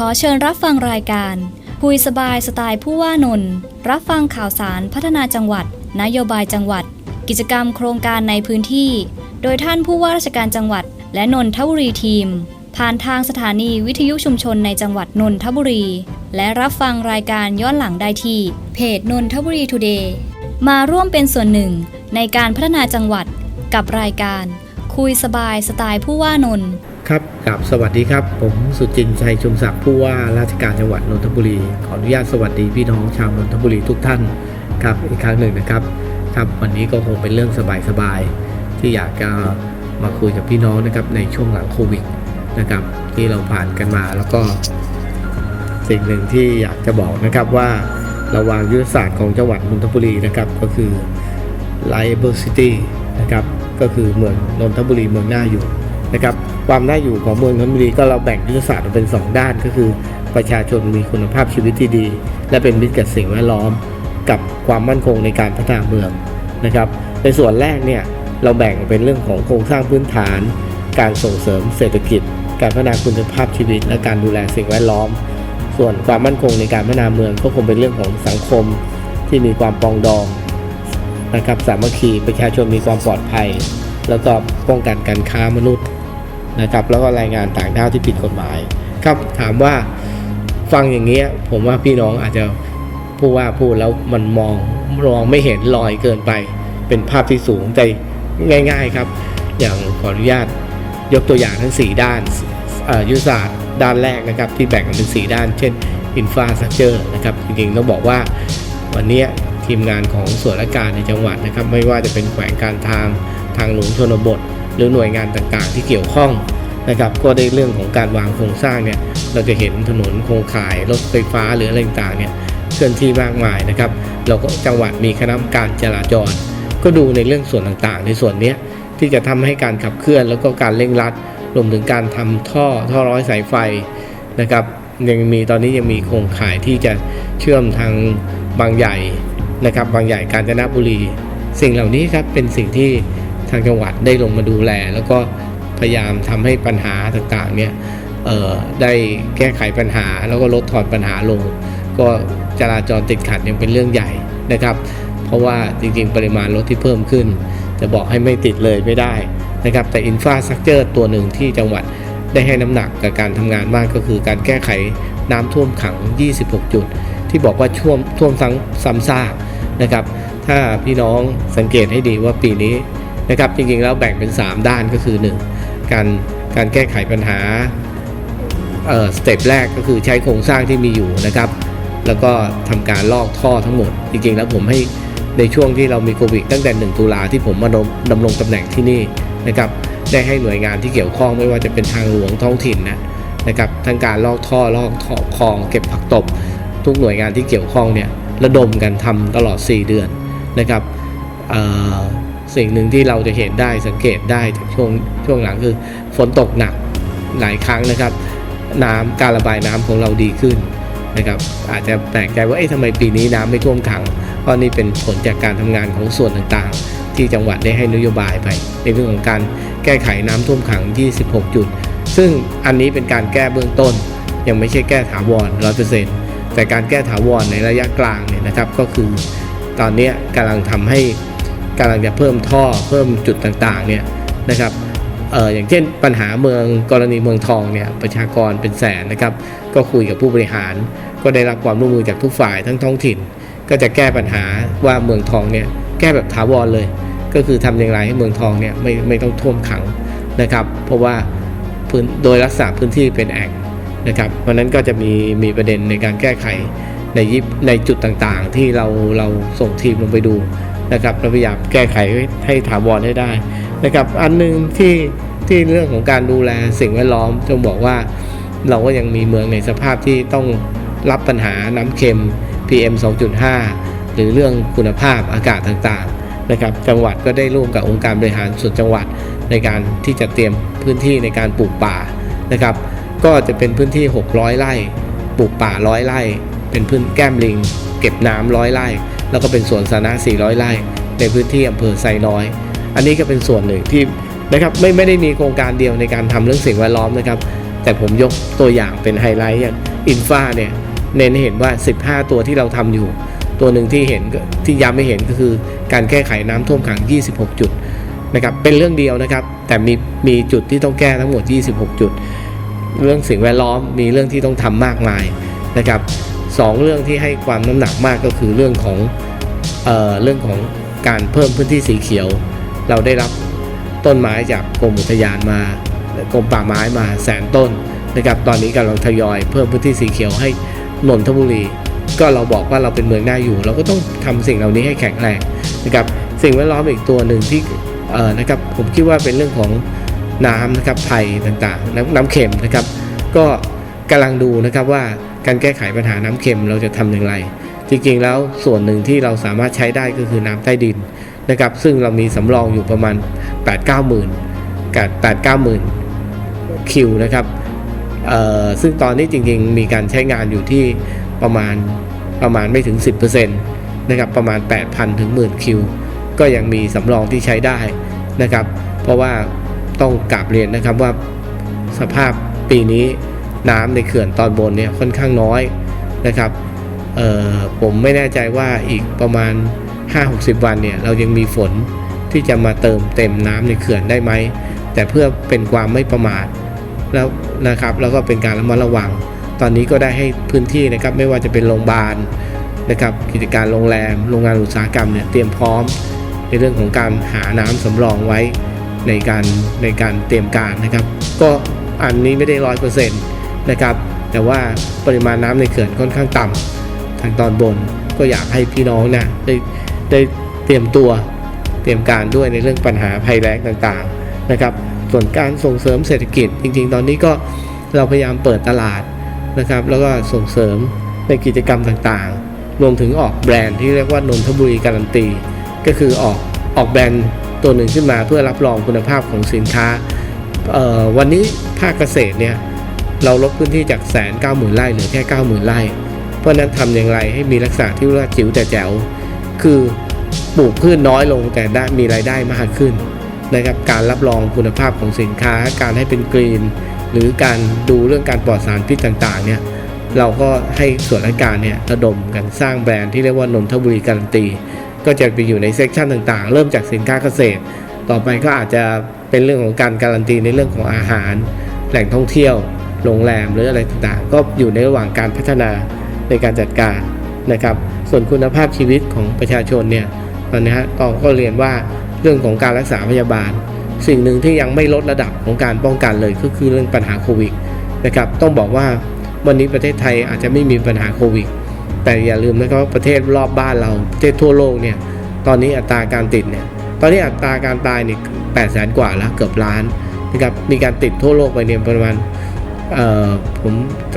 ขอเชิญรับฟังรายการ คุยสบายสไตล์ผู้ว่านนท์รับฟังข่าวสารพัฒนาจังหวัด นโยบายจังหวัด กิจกรรมโครงการในพื้นที่ โดยท่านผู้ว่าราชการจังหวัด และนนทบุรีทีม ผ่านทางสถานีวิทยุชุมชนในจังหวัดนนทบุรี และรับฟังรายการย้อนหลังได้ที่เพจนนทบุรีทูเดย์มาร่วมเป็นส่วนหนึ่งในการพัฒนาจังหวัดกับรายการ คุยสบายสไตล์ผู้ว่านนท์ ครับกับสวัสดีครับ ผมสุจินชัยชุมศักดิ์ผู้ว่าราชการจังหวัดนนทบุรี ขออนุญาตสวัสดีพี่น้องชาวนนทบุรีทุกท่านครับอีกครั้งหนึ่งนะครับครับวันนี้ก็คงเป็นเรื่องสบายๆที่อยากจะมาคุยกับพี่น้องนะครับในช่วงหลังโควิดนะครับที่เราผ่านกันมาแล้วก็ สิ่งหนึ่งที่อยากจะบอกนะครับว่าราวางยุทธศาสตร์ของจังหวัดนนทบุรีนะครับก็คือ Liable City นะครับก็คือเมืองนนทบุรีเมืองหน่าอยู่ นะครับความน่าอยู่ของเมืองนนทบุรีก็เราแบ่งยุทธศาสตร์เป็น 2 ด้านก็คือ ประชาชนมีคุณภาพชีวิตที่ดี และเป็นมิตรกับสิ่งแวดล้อม กับความมั่นคงในการพัฒนาเมืองนะครับในส่วนแรกเนี่ยเราแบ่งเป็นเรื่องของโครงสร้างพื้นฐาน การส่งเสริมเศรษฐกิจ การพัฒนาคุณภาพชีวิต และการดูแลสิ่งแวดล้อม ส่วนความมั่นคงในการพัฒนาเมืองก็คงเป็นเรื่องของสังคมที่มีความปองดองนะครับสามัคคีประชาชนมีความปลอดภัย แล้วก็ป้องกันการค้ามนุษย์ นะครับแล้วก็รายงานต่างด้าวที่ผิดกฎหมาย ครับถามว่าฟังอย่างเงี้ยผมว่าพี่น้องอาจจะพูดว่าพูดแล้วมันมองมองไม่เห็นลอยเกินไป เป็นภาพที่สูงแต่ง่าย ๆครับ อย่างขออนุญาตยกตัวอย่างทั้ง 4 ด้านยุทธศาสตร์ด้านแรกนะครับ ที่แบ่งออกเป็น 4 ด้าน เช่น infrastructure นะครับจริงๆต้องบอกว่าวันนี้ทีมงานของส่วนราชการในจังหวัดนะครับ ไม่ว่าจะเป็นแขวงการทางทางหลวงชนบท หรือหน่วยงานต่างๆ ที่เกี่ยวข้องนะครับก็ได้เรื่องของการวางโครงสร้างเนี่ยเราจะเห็นถนนโครงข่ายรถไฟฟ้าหรืออะไรต่างๆเนี่ยเคลื่อนที่มากมายนะครับเราก็จังหวัดมีคณะกรรมการจราจร ก็ดูในเรื่องส่วนต่างๆ ในส่วนนี้ที่จะทำให้การขับเคลื่อนแล้วก็การเร่งรัดรวมถึงการทำท่อท่อร้อยสายไฟนะครับยังมีตอนนี้ยังมีโครงข่ายที่จะเชื่อมทางบางใหญ่นะครับบางใหญ่กาญจนบุรี สิ่งเหล่านี้ครับเป็นสิ่งที่ ทางจังหวัดได้ลงมาดูแล แล้วก็พยายามทำให้ปัญหาต่างๆเนี่ยได้แก้ไขปัญหาแล้วก็ลดทอนปัญหาลง ก็จราจรติดขัดยังเป็นเรื่องใหญ่นะครับ เพราะว่าจริงๆ ปริมาณรถที่เพิ่มขึ้น จะบอกให้ไม่ติดเลยไม่ได้นะครับ แต่อินฟาสักเจอร์ตัวหนึ่งที่จังหวัดได้ให้น้ำหนักกับการทำงานมากก็คือการแก้ไขน้ำท่วมขัง 26 จุด ที่บอกว่าท่วมท่วมซ้ำซากนะครับ ถ้าพี่น้องสังเกตให้ดีว่าปีนี้ นะครับจริงๆแล้วแบ่งเป็น 3 ด้านก็คือ 1 การการแก้ไขปัญหาเอ่อสเต็ปแรกก็คือใช้โครงสร้างที่มีอยู่นะครับ แล้วก็ทำการลอกท่อทั้งหมด จริงๆ แล้วผมให้ในช่วงที่เรามีโควิดตั้งแต่ 1 ตุลาที่ผมมาดำดำรงตำแหน่งที่นี่นะครับได้ให้หน่วยงานที่เกี่ยวข้องไม่ว่าจะเป็นทางหลวงท้องถิ่นนะนะครับทั้งการลอกท่อลอกท่อคลองเก็บผักตบ ทุกหน่วยงานที่เกี่ยวข้องเนี่ยระดมกันทำตลอด 4 เดือนนะครับ สิ่งหนึ่งที่เราจะเห็นได้สังเกตได้จากช่วงช่วงหลังคือฝนตกหนักหลายครั้งนะครับ น้ำการระบายน้ำของเราดีขึ้นนะครับอาจจะแปลกใจว่าเอ๊ะทำไมปีนี้น้ำไม่ท่วมขัง เพราะนี่เป็นผลจากการทำงานของส่วนต่างๆ ที่จังหวัดได้ให้นโยบายไป ในเรื่องของการแก้ไขน้ำท่วมขัง 26 จุด ซึ่งอันนี้เป็นการแก้เบื้องต้น ยังไม่ใช่แก้ถาวร100%แต่การแก้ถาวรในระยะกลางเนี่ยนะครับก็คือ ตอนนี้กำลังทำให้ กำลังจะเพิ่มท่อเพิ่มจุดต่างๆเนี่ยนะครับเอออย่างเช่นปัญหาเมืองกรณีเมืองทองเนี่ยประชากรเป็นแสนนะครับ ก็คุยกับผู้บริหาร ก็ได้รับความร่วมมือจากทุกฝ่ายทั้งท้องถิ่น ก็จะแก้ปัญหาว่าเมืองทองเนี่ยแก้แบบถาวรเลย ก็คือทำอย่างไรให้เมืองทองเนี่ยไม่ไม่ต้องท่วมขังนะครับ เพราะว่าพื้นโดยรักษาพื้นที่เป็นแอ่งนะครับเพราะฉะนั้นก็จะมีมีประเด็นในการแก้ไขในยิบในจุดต่างๆ ที่เราเราส่งทีมลงไปดู นะครับเราพยายามแก้ไขให้ถาวรให้ได้นะครับอันหนึงที่ที่เรื่องของการดูแลสิ่งแวดล้อมต้องบอกว่าเราก็ยังมีเมืองในสภาพที่ต้องรับปัญหาน้ำเค็ม PM 2.5 หรือเรื่องคุณภาพอากาศต่างๆนะครับจังหวัดก็ได้ร่วมกับองค์การบริหารส่วนจังหวัดในการที่จะเตรียมพื้นที่ในการปลูกป่านะครับ ก็จะเป็นพื้นที่ 600 ไร่ ปลูกป่า100ไร่ เป็นพื้นแก้มลิง เก็บน้ำร้อยไร่ แล้วก็เป็นสวนสาธารณะ 400 ไร่ในพื้นที่อำเภอไซน้อย อันนี้ก็เป็นส่วนหนึ่งที่นะครับไม่ไม่ได้มีโครงการเดียวในการทำเรื่องสิ่งแวดล้อมนะครับ แต่ผมยกตัวอย่างเป็นไฮไลท์อย่างอินฟาเนี่ยเน้นเห็นว่า 15 ตัวที่เราทำอยู่ ตัวหนึ่งที่เห็นที่ย้ำไม่เห็นก็คือการแก้ไขน้ำท่วมขัง 26 จุดนะครับเป็นเรื่องเดียวนะครับ แต่มีมีจุดที่ต้องแก้ทั้งหมด 26 จุด เรื่องสิ่งแวดล้อมมีเรื่องที่ต้องทำมากมายนะครับ สองเรื่องที่ให้ความน้ำหนักมากก็คือเรื่องของเอ่อเรื่องของการเพิ่มพื้นที่สีเขียว เราได้รับต้นไม้จากกรมอุทยานมากรมป่าไม้มาแสนต้นนะครับตอนนี้กำลังทยอยเพิ่มพื้นที่สีเขียวให้นนทบุรี ก็เราบอกว่าเราเป็นเมืองหน่าอยู่ เราก็ต้องทำสิ่งเหล่านี้ให้แข็งแรงนะครับสิ่งแวดล้อมอีกตัวหนึ่งที่เอ่อนะครับผมคิดว่าเป็นเรื่องของน้ำนะครับไทยต่างๆน้ำน้ำเค็มนะครับ ก็กำลังดูนะครับว่า การแก้ไขปัญหาน้ำเค็มเราจะทำอย่างไร จริงๆแล้วส่วนหนึ่งที่เราสามารถใช้ได้ก็คือน้ำใต้ดินนะครับ ซึ่งเรามีสำรองอยู่ประมาณ 8 9หมื่นกับ8 9หมื่นคิวนะครับซึ่งตอนนี้จริงๆ มีการใช้งานอยู่ที่ประมาณประมาณไม่ถึง 10%นะครับประมาณ 8,000 ถึง 10,000 คิว ก็ยังมีสำรองที่ใช้ได้นะครับ เพราะว่าต้องกราบเรียนนะครับว่าสภาพปีนี้ น้ำในเขื่อนตอนบนเนี่ยค่อนข้างน้อยนะครับผมไม่แน่ใจว่าอีกประมาณ 5-60 วันเนี่ยเรายังมีฝนที่จะมาเติมเต็มน้ำในเขื่อนได้ไหม แต่เพื่อเป็นความไม่ประมาทแล้วนะครับแล้วก็เป็นการระมัดระวัง ตอนนี้ก็ได้ให้พื้นที่นะครับไม่ว่าจะเป็นโรงพยาบาลนะครับกิจการโรงแรม โรงงานอุตสาหกรรมเนี่ยเตรียมพร้อม ในเรื่องของการหาน้ำสำรองไว้ในการในการเตรียมการนะครับ ก็อันนี้ไม่ได้ร้อยเปอร์เซ็นต์ นะครับ แต่ว่าปริมาณน้ำในเขื่อนค่อนข้างต่ำทางตอนบนก็อยากให้พี่น้องนะได้ได้เตรียมตัวเตรียมการด้วยในเรื่องปัญหาภัยแล้งต่างๆนะครับ ส่วนการส่งเสริมเศรษฐกิจจริง ๆ ตอนนี้ก็เราพยายามเปิดตลาดนะครับ แล้วก็ส่งเสริมในกิจกรรมต่างๆ รวมถึงออกแบรนด์ที่เรียกว่านนทบุรีการันตี ก็คือออกออกแบรนด์ตัวหนึ่งขึ้นมาเพื่อรับรองคุณภาพของสินค้าวันนี้ภาคเกษตรเนี่ย เราลดพื้นที่จากแสนเก้าหมื่นไร่เหลือแค่เก้าหมื่นไร่ เพราะนั้นทำอย่างไรให้มีลักษณะที่เรียกว่าจิ๋วแต่แจ๋ว คือปลูกพืชน้อยลงแต่ได้มีรายได้มากขึ้นนะครับการรับรองคุณภาพของสินค้า การให้เป็นกรีน หรือการดูเรื่องการปลอดสารพิษต่างๆเนี่ยเราก็ให้ส่วนราชการเนี่ยระดมกันสร้างแบรนด์ที่เรียกว่านนทบุรีการันตี ก็จะไปอยู่ในเซกชันต่างๆ เริ่มจากสินค้าเกษตร ต่อไปก็อาจจะเป็นเรื่องของการการันตีในเรื่องของอาหาร แหล่งท่องเที่ยว โรงแรมหรืออะไรต่างๆ ก็อยู่ในระหว่างการพัฒนาในการจัดการนะครับ ส่วนคุณภาพชีวิตของประชาชนเนี่ยตอนนี้ฮะตองก็เรียนว่าเรื่องของการรักษาพยาบาล สิ่งหนึ่งที่ยังไม่ลดระดับของการป้องกันเลยก็คือเรื่องปัญหาโควิดนะครับต้องบอกว่าวันนี้ประเทศไทยอาจจะไม่มีปัญหาโควิดแต่อย่าลืมนะครับว่าประเทศรอบบ้านเราประเทศทั่วโลกเนี่ยตอนนี้อัตราการติดเนี่ยตอนนี้อัตราการตายเนี่ยแปดแสนกว่าแล้วเกือบล้านนะครับมีการติดทั่วโลกไปเนี่ยประมาณ เอ่อผม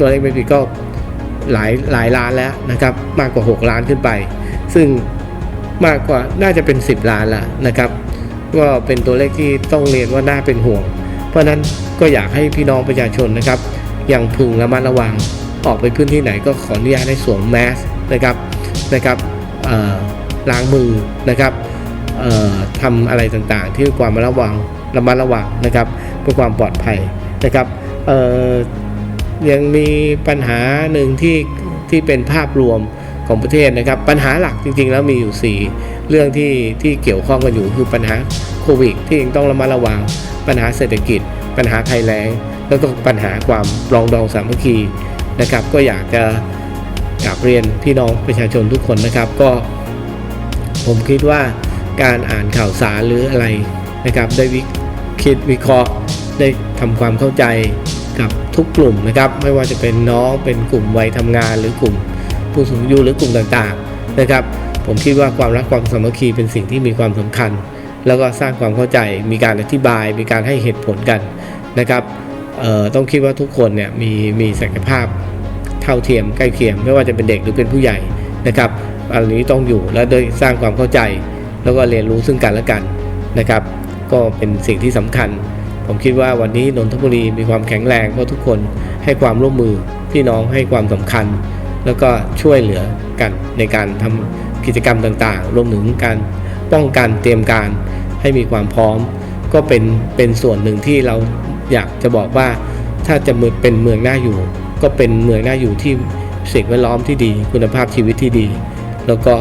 ตัวเลขไม่ผิดก็หลายหลายล้านแล้วนะครับ มากกว่า 6 ล้านขึ้นไป ซึ่งมากกว่าน่าจะเป็น 10 ล้านล้วนะครับ ก็เป็นตัวเลขที่ต้องเรียนว่าน่าเป็นห่วง เพราะฉะนั้นก็อยากให้พี่น้องประชาชนนะครับยังพึงระมัดระวังออกไปพื้นที่ไหนก็ขออนุญาตให้สวมแมสนะครับนะครับล้างมือนะครับเอ่อทำอะไรต่างๆ ที่ความระวังระมัดระวังนะครับเพื่อความปลอดภัยนะครับ ยังมีปัญหาหนึ่งที่ที่เป็นภาพรวมของประเทศนะครับ ปัญหาหลักจริง ๆ แล้วมีอยู่ 4 เรื่องที่ที่เกี่ยวข้องกันอยู่คือปัญหาโควิด ที่ยังต้องระมัดระวัง ปัญหาเศรษฐกิจ ปัญหาภัยแล้ง แล้วก็ปัญหาความรองดองสามัคคีนะครับ ก็อยากจะกราบเรียนพี่น้องประชาชนทุกคนนะครับ ก็ ผมคิดว่าการอ่านข่าวสารหรืออะไรนะครับ ได้วิคิดวิเคราะห์ได้ทำความเข้าใจ กับทุกกลุ่มนะครับ ไม่ว่าจะเป็นน้องเป็นกลุ่มวัยทำงาน หรือกลุ่มผู้สูงอายุหรือกลุ่มต่างๆนะครับ ผมคิดว่าความรักความสามัคคีเป็นสิ่งที่มีความสำคัญ แล้วก็สร้างความเข้าใจมีการอธิบาย มีการให้เหตุผลกันนะครับต้องคิดว่าทุกคนเนี่ยมีมีศักยภาพเท่าเทียมใกล้เคียงไม่ว่าจะเป็นเด็กหรือเป็นผู้ใหญ่นะครับอันนี้ต้องอยู่และโดยสร้างความเข้าใจ แล้วก็เรียนรู้ซึ่งกันและกันนะครับ ก็เป็นสิ่งที่สำคัญ ผมคิดว่าวันนี้นนทบุรีมีความแข็งแรงเพราะทุกคนให้ความร่วมมือพี่น้องให้ความสำคัญ แล้วก็ช่วยเหลือกันในการทำกิจกรรมต่างๆ รวมถึงการป้องกันเตรียมการให้มีความพร้อม ก็เป็นเป็นส่วนหนึ่งที่เราอยากจะบอกว่าถ้าจะเป็นเมืองน่าอยู่ ก็เป็นเมืองน่าอยู่ที่สิ่งแวดล้อมที่ดี คุณภาพชีวิตที่ดี แล้วก็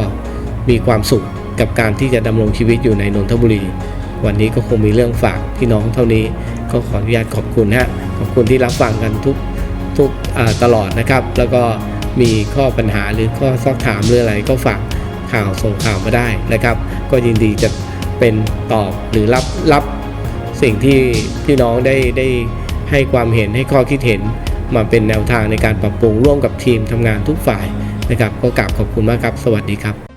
มีความสุขกับการที่จะดำรงชีวิตอยู่ในนนทบุรี วันนี้ก็คงมีเรื่องฝากพี่น้องเท่านี้ ก็ขออนุญาตขอบคุณฮะขอบคุณที่รับฟังกันทุกทุกตลอดนะครับ แล้วก็มีข้อปัญหาหรือข้อซอกถามหรืออะไรก็ฝากข่าวส่งข่าวมาได้นะครับ ก็ยินดีจะเป็นตอบหรือรับรับสิ่งที่พี่น้องได้ได้ให้ความเห็นให้ข้อคิดเห็นมาเป็นแนวทางในการปรับปรุงร่วมกับทีมทำงานทุกฝ่ายนะครับ ก็กราบขอบคุณมากครับ สวัสดีครับ